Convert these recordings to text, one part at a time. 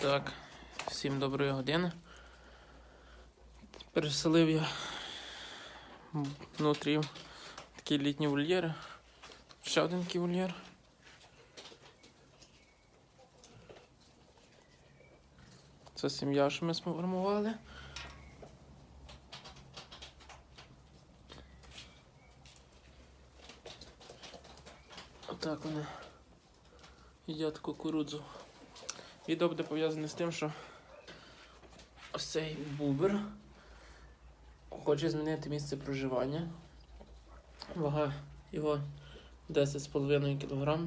Так, всім доброї години. Переселив я внутрі такі літні вольєри. Ще один такий вольєр. Це сім'я, що ми сформували. Отак вони їдять кукурудзу. Відео буде пов'язане з тим, що ось цей бубер хоче змінити місце проживання. Вага його 10,5 кг.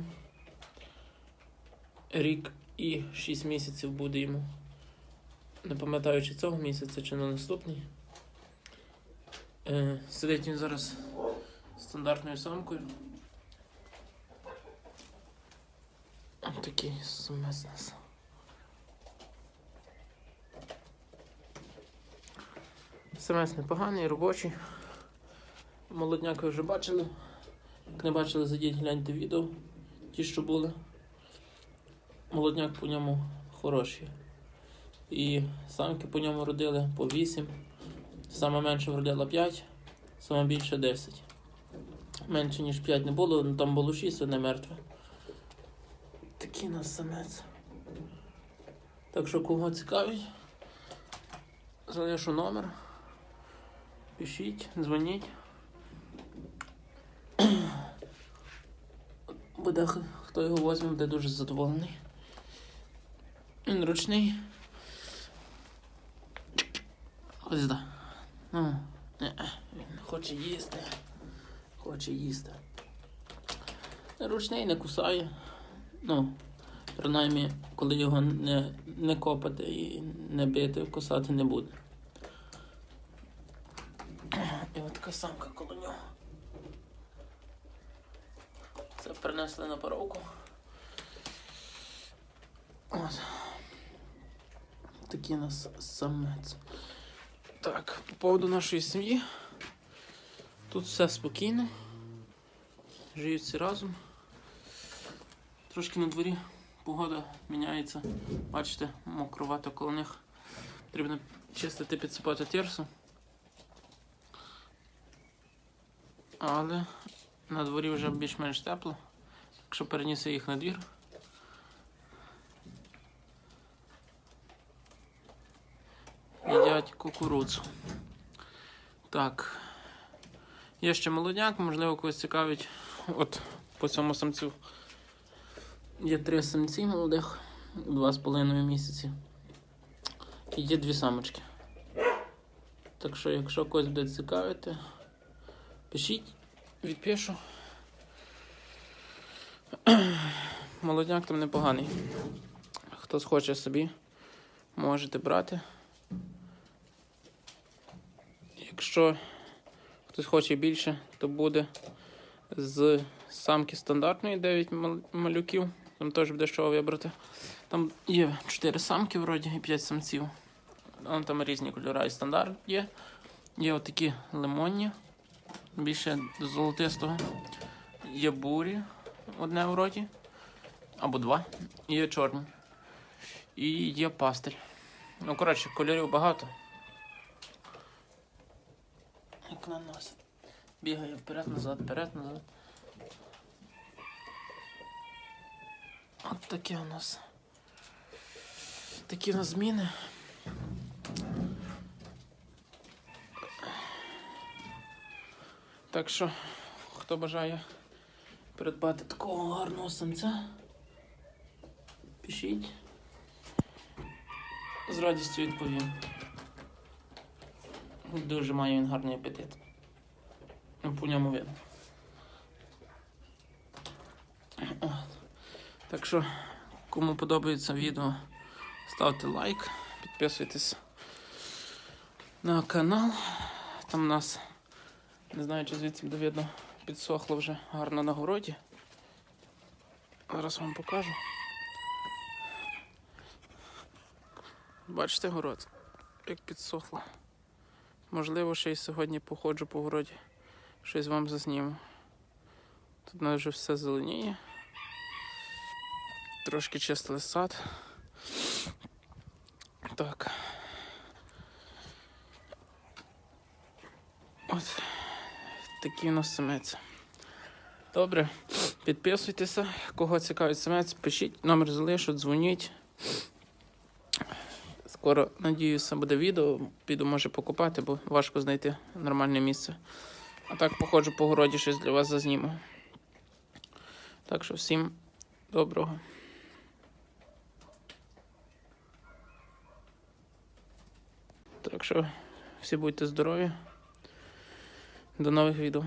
Рік і 6 місяців буде йому. Не пам'ятаю, чи цього місяця, чи на наступний. Е, сидить він зараз стандартною самкою. Ось такий у нас. Самець непоганий, робочий. Молодняк ви вже бачили. Як не бачили, зайдіть гляньте відео. Ті, що були. Молодняк по ньому хороший. І самки по ньому родили по 8. Саме менше вродила 5, саме більше 10. Менше ніж 5 не було, ну, там було 6, одне мертве. Такий нас самець. Так що кого цікавить, залишу номер. Пишіть, дзвоніть. Буде хто його візьме, буде дуже задоволений. Він ручний. Ось сюди. Ну, не, він хоче їсти. Хоче їсти. Ручний не кусає. Ну, принаймні, коли його не, не копати і не бити, кусати не буде. І от така самка коло нього. Це принесли на паровку. От. Такий у нас самець. Так, по поводу нашої сім'ї. Тут все спокійно. Живуть всі разом. Трошки на дворі погода міняється. Бачите, мокровато коло них. Потрібно чистити, підсипати тирсу. Але на дворі вже більш-менш тепло. Якщо переніс я їх на двір. Їдять кукурудзу. Так. Є ще молодняк, можливо, когось цікавить. От по цьому самцю. Є три самці молодих, два з половиною місяці. І є дві самочки. Так що, якщо когось буде цікавити, пишіть, відпишу. Молодняк там непоганий. Хто схоче собі, можете брати. Якщо хтось хоче більше, то буде з самки стандартної 9 малюків. Там теж буде що вибрати. Там є 4 самки вроді і 5 самців. Там різні кольори і стандарт є. Є отакі лимонні, більше золотистого. Є бурі, одне вроді. Або два. І є чорні. І є пастель. Ну, коротше, кольорів багато. Як на нас. Бігає вперед-назад, вперед-назад. От такі у нас. Такі у нас зміни. Так що, хто бажає придбати такого гарного самця, пишіть. З радістю відповім. Дуже має він гарний апетит. Ну, По ньому видно. Так що, кому подобається відео, ставте лайк, підписуйтесь на канал. Там у нас, не знаю, чи звідси буде видно, підсохло вже гарно на городі. Зараз вам покажу. Бачите город, як підсохло. Можливо, ще й сьогодні походжу по городі, щось вам засніму. Тут у нас вже все зеленіє. Трошки чистили сад. Так. От такий у нас самець. Добре, підписуйтеся. Кого цікавить самець, пишіть, номер залишу, дзвоніть. Скоро, надіюся, буде відео. Піду, може, покупати, бо важко знайти нормальне місце. А так походжу по городі, щось для вас зазніму. Так що всім доброго. Так що всі будьте здорові. До нових відео.